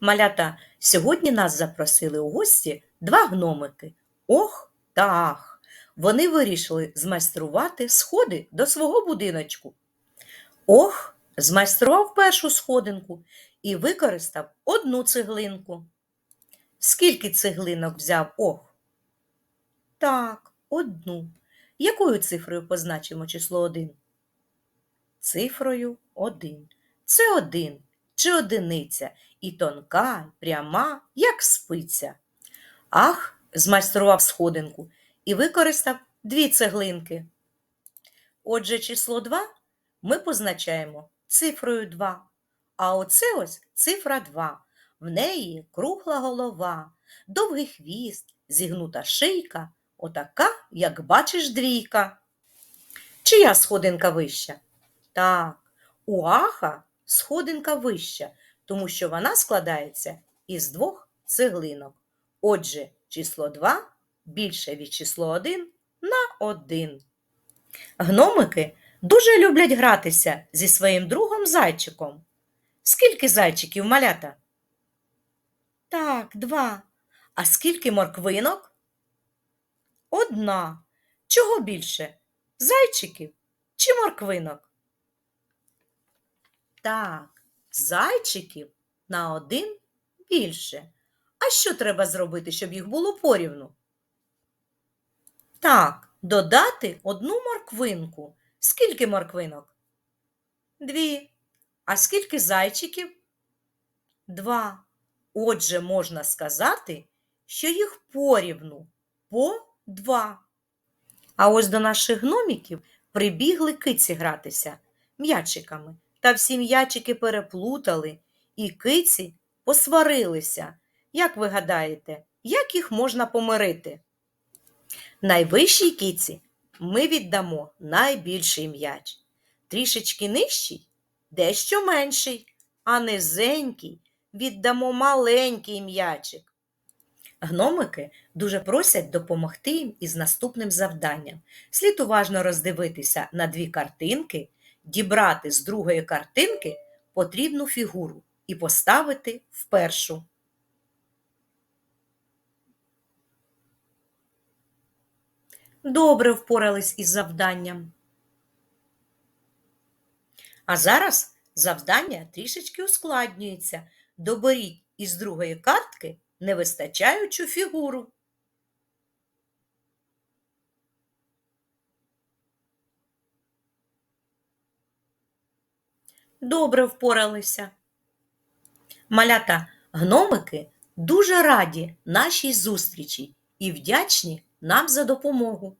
Малята, сьогодні нас запросили у гості два гномики Ох та Ах. Вони вирішили змайструвати сходи до свого будиночку. Ох змайстрував першу сходинку і використав одну цеглинку. Скільки цеглинок взяв Ох? Так, одну. Якою цифрою позначимо число один? Цифрою один. Це один чи одиниця, і тонка, і пряма, як спиця. Ах, змайстрував сходинку і використав дві цеглинки. Отже, число 2 ми позначаємо цифрою 2. А оце ось цифра 2. В неї кругла голова, довгий хвіст, зігнута шийка, отака, як бачиш, двійка. Чия сходинка вища? Так, у аха сходинка вища, тому що вона складається із двох цеглинок. Отже, число 2 більше від число 1 на 1. Гномики дуже люблять гратися зі своїм другом зайчиком. Скільки зайчиків малята? Так, два. А скільки морквинок? Одна. Чого більше? Зайчиків чи морквинок? Так, зайчиків на один більше. А що треба зробити, щоб їх було порівну? Так, додати одну морквинку. Скільки морквинок? Дві. А скільки зайчиків? Два. Отже, можна сказати, що їх порівну по два. А ось до наших гноміків прибігли киці гратися м'ячиками. Та всі м'ячики переплутали, і киці посварилися. Як ви гадаєте, як їх можна помирити? Найвищій киці ми віддамо найбільший м'яч. Трішечки нижчий дещо менший, а низенький віддамо маленький м'ячик. Гномики дуже просять допомогти їм із наступним завданням. Слід уважно роздивитися на дві картинки, дібрати з другої картинки потрібну фігуру і поставити в першу. Добре впорались із завданням. А зараз завдання трішечки ускладнюється. Доберіть із другої картки невистачаючу фігуру. Добре впоралися. Малята, гномики дуже раді нашій зустрічі і вдячні нам за допомогу.